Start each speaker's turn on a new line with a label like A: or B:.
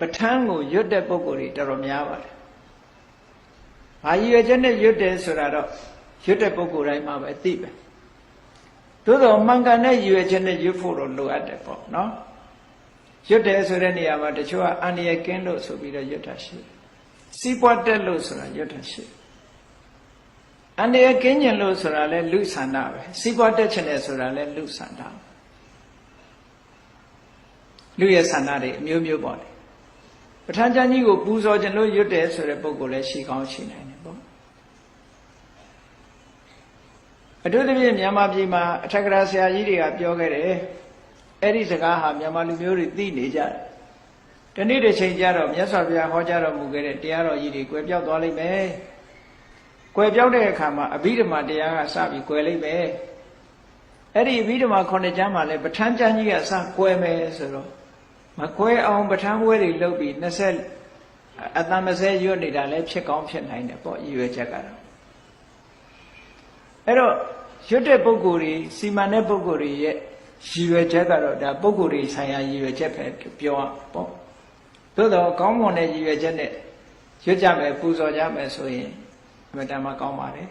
A: ပဋ္ဌာန်းကိုရွတ်တဲ့ပုဂ္ဂိုလ်တွေတော်တော်များပါတယ်။ဘာရည်ရွယ်ချက်နဲ့ရွတ်တယ်ဆိုတာတော့ရွတ်တဲ့ပုဂ္ဂိုလ်တိုင်းမှာပဲသိပဲ။သို့တော့မှန်ကန်တဲ့ရည်ရွယ်ချက်နဲ့ရွတ်ဖို့တော့လိုအပ်တယ်ပေါ့နော်။ရွတ်တယ်ဆိုတဲ့နေရာမှာတချို့ကအန္တရာယ်ကင်းလို့ဆိုပြီးတော့ရွတ်တာရှိတယ်။စီးပွားတက်လို့ဆိုတာရွတ်တာရှိတယ်။အန္တရာယ်ကင်းကျင်လို့ဆိုတာလဲလူဆန္ဒပဲ။စီးပွားတက်ချင်တယ်ဆိုတာလဲလူဆန္ဒပဲ။လူရဲ့ဆန္ဒတွေအမျိုးမျိုးပေါ့လေ။ ပဋ္ဌာန်းကျမ်းကြီးကိုပူဇော်ခြင်းလို့ရွတ်တယ်ဆိုတဲ့ပုံကိုလည်းရှိကောင်းရှိနိုင်တယ်ပေါ့အထူးသဖြင့်မြန်မာပြည်မှာအထက်ကရာဆရာကြီးတွေကပြောခဲ့တယ်အဲ့ဒီစကားဟာမြန်မာလူမျိုးတွေသိနေကြတယ်တနေ့တစ်ချိန်ကျတော့မြတ်စွာဘုရားဟောကြားတော်မူခဲ့တဲ့တရားတော်ကြီးတွေကွယ်ပြောက်သွားလိမ့်မယ်ကွယ်ပြောက်တဲ့အခါမှာအဘိဓမ္မာတရားကစပြီးကွယ်လိမ့်မယ်အဲ့ဒီအဘိဓမ္မာခုနှစ်ကျမ်းမှာလည်းပဋ္ဌာန်းကျမ်းကြီးကစကွယ်မယ်ဆိုတော့ မကွဲအောင်ပဋ္ဌာန်းပွဲတွေလုပ်ပြီး20အတန်20ရွတ်နေတာလည်းဖြစ်ကောင်းဖြစ်နိုင်တယ်ပေါ့ရည်ရွယ်ချက်ကတော့အဲ့တော့ရွတ်တဲ့ပုဂ္ဂိုလ်တွေစီမံတဲ့ပုဂ္ဂိုလ်တွေရဲ့ရည်ရွယ်ချက်ကတော့ဒါပုဂ္ဂိုလ်တွေဆိုင်ရာရည်ရွယ်ချက်ပဲပြောရပေါ့သို့တော့ကောင်းမွန်တဲ့ရည်ရွယ်ချက်နဲ့ရွတ်ကြမယ်ပူဇော်ကြမယ်ဆိုရင်အမှန်တမ်းကောင်းပါတယ်